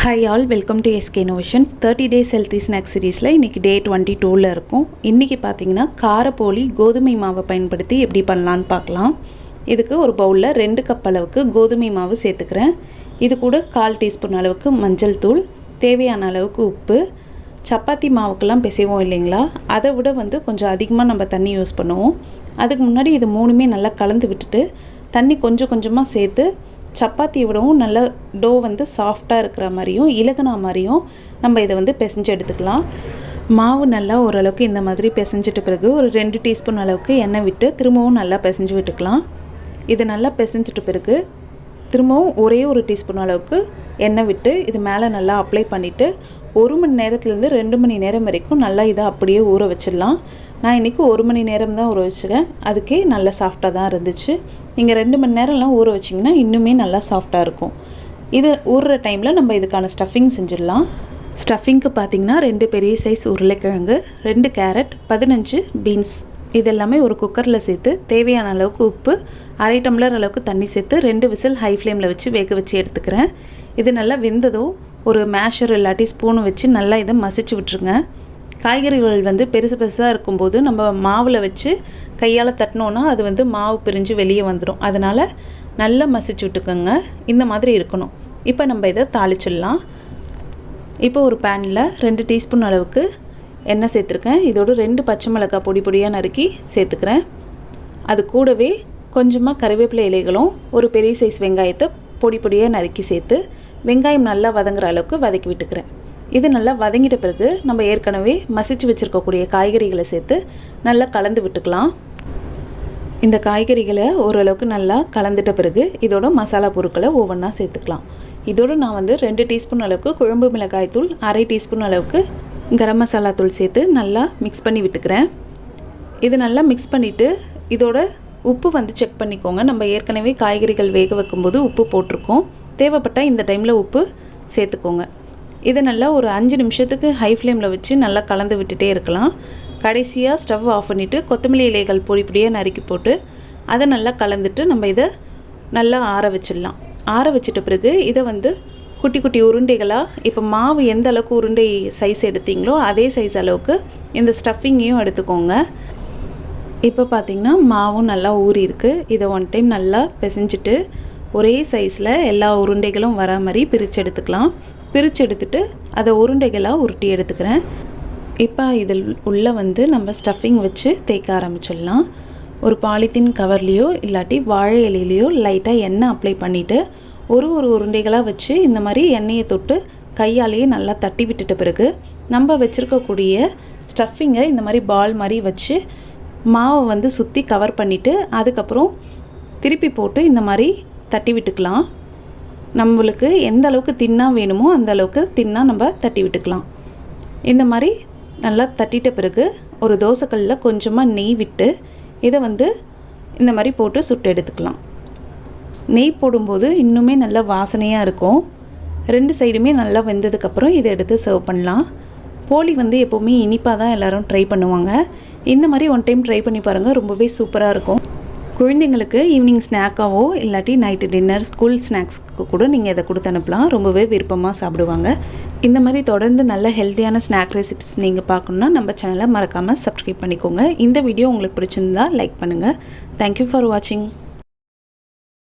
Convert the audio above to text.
Hi all welcome to SK notion thirty days healthy snacks சீரீஸில் இன்றைக்கி day twenty டூவில் இருக்கும். இன்றைக்கி பார்த்தீங்கன்னா காரப்போலி கோதுமை மாவை பயன்படுத்தி எப்படி பண்ணலான்னு பார்க்கலாம் இதுக்கு ஒரு பவுலில் ரெண்டு கப் அளவுக்கு கோதுமை மாவு சேர்த்துக்கிறேன். இது கூட கால் டீஸ்பூன் அளவுக்கு மஞ்சள் தூள் தேவையான அளவுக்கு உப்பு சப்பாத்தி மாவுக்கெல்லாம் பிசைவோம் இல்லைங்களா? அதை விட வந்து கொஞ்சம் அதிகமாக நம்ம தண்ணி யூஸ் பண்ணுவோம். அதுக்கு முன்னாடி இது மூணுமே நல்லா கலந்து விட்டுட்டு தண்ணி கொஞ்சம் கொஞ்சமாக சேர்த்து சப்பாத்தியை விடவும் நல்ல டோ வந்து சாஃப்டாக இருக்கிற மாதிரியும் இலகுனா மாதிரியும் நம்ம இதை வந்து பிசைஞ்சு எடுத்துக்கலாம். மாவு நல்லா ஓரளவுக்கு இந்த மாதிரி பிசைஞ்சிட்ட பிறகு ஒரு ரெண்டு டீஸ்பூன் அளவுக்கு எண்ணெய் விட்டு திரும்பவும் நல்லா பிசைஞ்சு விட்டுக்கலாம். இது நல்லா பிசைஞ்சிட்ட பிறகு திரும்பவும் ஒரே ஒரு டீஸ்பூன் அளவுக்கு எண்ணெய் விட்டு இது மேலே நல்லா அப்ளை பண்ணிவிட்டு ஒரு மணி நேரத்துலேருந்து ரெண்டு மணி நேரம் வரைக்கும் நல்லா இதை அப்படியே ஊற வச்சிடலாம். நான் இன்றைக்கி ஒரு மணி நேரம் தான் ஊற வச்சுக்கேன் அதுக்கே நல்லா சாஃப்டாக தான் இருந்துச்சு. நீங்கள் ரெண்டு மணி நேரம்லாம் ஊற வச்சிங்கன்னா இன்னுமே நல்லா சாஃப்டாக இருக்கும். இது ஊறுற டைமில் நம்ம இதுக்கான ஸ்டஃபிங் செஞ்சிடலாம். ஸ்டஃபிங்க்கு பார்த்தீங்கன்னா ரெண்டு பெரிய சைஸ் உருளைக்கிழங்கு ரெண்டு கேரட் பதினஞ்சு பீன்ஸ் இதெல்லாமே ஒரு குக்கரில் சேர்த்து தேவையான அளவுக்கு உப்பு அரை டம்ளர் அளவுக்கு தண்ணி சேர்த்து ரெண்டு விசில் ஹை ஃப்ளேமில் வச்சு வேக வச்சு எடுத்துக்கிறேன். இது நல்லா வெந்ததும் ஒரு மேஷர் இல்லாட்டி ஸ்பூன் வச்சு நல்லா இதை மசிச்சு விட்டுருங்க. காய்கறிகள் வந்து பெருசு பெருசாக இருக்கும்போது நம்ம மாவில் வச்சு கையால் தட்டினோன்னா அது வந்து மாவு பிரிஞ்சு வெளியே வந்துடும் அதனால் நல்லா மசிச்சு விட்டுக்கோங்க. இந்த மாதிரி இருக்கணும். இப்போ நம்ம இதை தாளிச்சிடலாம். இப்போ ஒரு பேனில் ரெண்டு டீஸ்பூன் அளவுக்கு எண்ணெய் சேர்த்துருக்கேன். இதோட ரெண்டு பச்சை மிளகாய் பொடி பொடியாக நறுக்கி சேர்த்துக்கிறேன். அது கூடவே கொஞ்சமாக கருவேப்பிலை இலைகளும் ஒரு பெரிய சைஸ் வெங்காயத்தை பொடி பொடியாக நறுக்கி சேர்த்து வெங்காயம் நல்லா வதங்குற அளவுக்கு வதக்கி விட்டுக்கிறேன். இது நல்லா வதங்கிட்ட பிறகு நம்ம ஏற்கனவே மசிச்சு வச்சுருக்கக்கூடிய காய்கறிகளை சேர்த்து நல்லா கலந்து விட்டுக்கலாம். இந்த காய்கறிகளை ஓரளவுக்கு நல்லா கலந்துட்ட பிறகு இதோட மசாலா பொருட்களை ஒவ்வொன்றா சேர்த்துக்கலாம். இதோடு நான் வந்து ரெண்டு டீஸ்பூன் அளவுக்கு குழம்பு மிளகாய் தூள் அரை டீஸ்பூன் அளவுக்கு கரம் மசாலா தூள் சேர்த்து நல்லா மிக்ஸ் பண்ணி விட்டுக்கிறேன். இது நல்லா மிக்ஸ் பண்ணிவிட்டு இதோட உப்பு வந்து செக் பண்ணிக்கோங்க. நம்ம ஏற்கனவே காய்கறிகள் வேக வைக்கும்போது உப்பு போட்டிருக்கோம். தேவைப்பட்டால் இந்த டைமில் உப்பு சேர்த்துக்கோங்க. இதை நல்லா ஒரு அஞ்சு நிமிஷத்துக்கு ஹை ஃப்ளேமில் வச்சு நல்லா கலந்து விட்டுட்டே இருக்கலாம். கடைசியாக ஸ்டவ் ஆஃப் பண்ணிவிட்டு கொத்தமல்லி இலைகள் பொடி பொடியாக நறுக்கி போட்டு அதை நல்லா கலந்துட்டு நம்ம இதை நல்லா ஆற வச்சிடலாம். ஆற வச்சிட்ட பிறகு இதை வந்து குட்டி குட்டி உருண்டைகளாக இப்போ மாவு எந்த அளவுக்கு உருண்டை சைஸ் எடுத்தீங்களோ அதே சைஸ் அளவுக்கு இந்த ஸ்டஃபிங்கையும் எடுத்துக்கோங்க. இப்போ பார்த்திங்கன்னா மாவும் நல்லா ஊறி இருக்குது இதை ஒன் டைம் நல்லா பிசைஞ்சிட்டு ஒரே சைஸில் எல்லா உருண்டைகளும் வர மாதிரி பிரித்து எடுத்துக்கலாம். பிரித்து எடுத்துட்டு அதை உருண்டைகளாக உருட்டி எடுத்துக்கிறேன். இப்போ இதில் உள்ளே வந்து நம்ம ஸ்டஃபிங் வச்சு தேய்க்க ஆரம்பிச்சிடலாம். ஒரு பாலித்தீன் கவர்லேயோ இல்லாட்டி வாழை இலையிலையோ லைட்டாக எண்ணெய் அப்ளை பண்ணிவிட்டு ஒரு ஒரு உருண்டைகளாக வச்சு இந்த மாதிரி எண்ணெயை தொட்டு கையாலேயே நல்லா தட்டி விட்டுட்ட பிறகு நம்ம வச்சுருக்கக்கூடிய ஸ்டஃபிங்கை இந்த மாதிரி பால் மாதிரி வச்சு மாவை வந்து சுற்றி கவர் பண்ணிவிட்டு அதுக்கப்புறம் திருப்பி போட்டு இந்த மாதிரி தட்டி விட்டுக்கலாம். நம்மளுக்கு எந்த அளவுக்கு தின்னாக வேணுமோ அந்த அளவுக்கு தின்னாக நம்ம தட்டி விட்டுக்கலாம். இந்த மாதிரி நல்லா தட்டிட்ட பிறகு ஒரு தோசைக்கல்லில் கொஞ்சமாக நெய் விட்டு இதை வந்து இந்த மாதிரி போட்டு சுட்டு எடுத்துக்கலாம். நெய் போடும்போது இன்னுமே நல்லா வாசனையாக இருக்கும். ரெண்டு சைடுமே நல்லா வெந்ததுக்கப்புறம் இதை எடுத்து சர்வ் பண்ணலாம். போலி வந்து எப்போவுமே இனிப்பாக தான் எல்லோரும் ட்ரை பண்ணுவாங்க. இந்த மாதிரி ஒன் டைம் ட்ரை பண்ணி பாருங்கள் ரொம்பவே சூப்பராக இருக்கும். குழந்தைங்களுக்கு ஈவினிங் ஸ்நாக்காகவோ இல்லாட்டி நைட்டு டின்னர் ஸ்கூல் ஸ்நாக்ஸ்க்கு கூட நீங்கள் இதை கொடுத்து அனுப்பலாம். ரொம்பவே விருப்பமாக சாப்பிடுவாங்க. இந்த மாதிரி தொடர்ந்து நல்ல ஹெல்த்தியான ஸ்நாக் ரெசிபிஸ் நீங்கள் பார்க்கணுன்னா நம்ம சேனலை மறக்காமல் சப்ஸ்கிரைப் பண்ணிக்கோங்க. இந்த வீடியோ உங்களுக்கு பிடிச்சிருந்தா லைக் பண்ணுங்கள் தேங்க்யூ ஃபார் வாட்சிங்